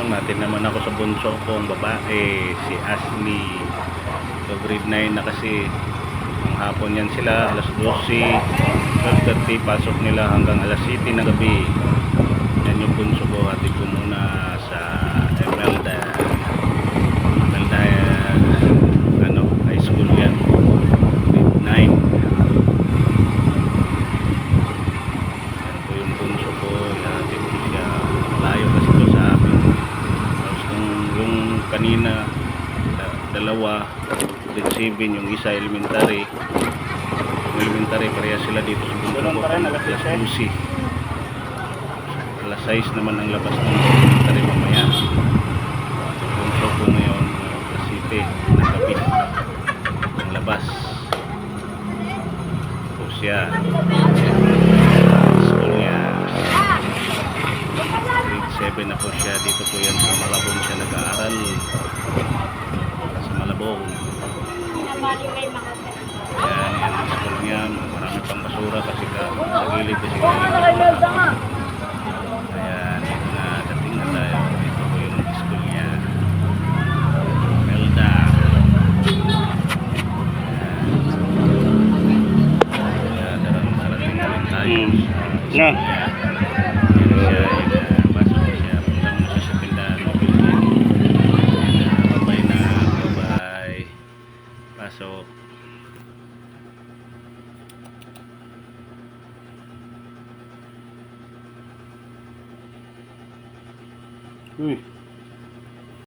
Ayun, natin naman ako sa bunso kong babae, si Ashley. So grade 9 na kasi ang hapon yan sila, alas 12, 12.30, pasok nila hanggang alas 7 ng gabi. Yan yung bunso ko, hatid ko muna sa Emelda. Emelda, uh, ano, high school yan. Grade 9. Yan po yung bunso ko, ihatid ko siya. Malayo kasi to sa amin. Tapos yung, yung kanina, da- dalawa, 7, yung isa elementary. Yung elementary, pareha sila dito sa rin, alas Alas 12. 12. Alas 6 naman ang labas ng elementary mamaya. Bunso ko ngayon, alas 7, ng gabi. Ang labas. So siya, school niya. Grade 7 na po siya. Dito po yan sa Malabong siya nag-aaral. Sa Malabong. Yan, yan ang school niya. Marami pang basura kasi ka, sa gilid kasi galing. Ayan, ito na. Dating na tayo. Ito po yung school niya. Melda. Ayan, darating na rin tayo. Na. Yan Ooh.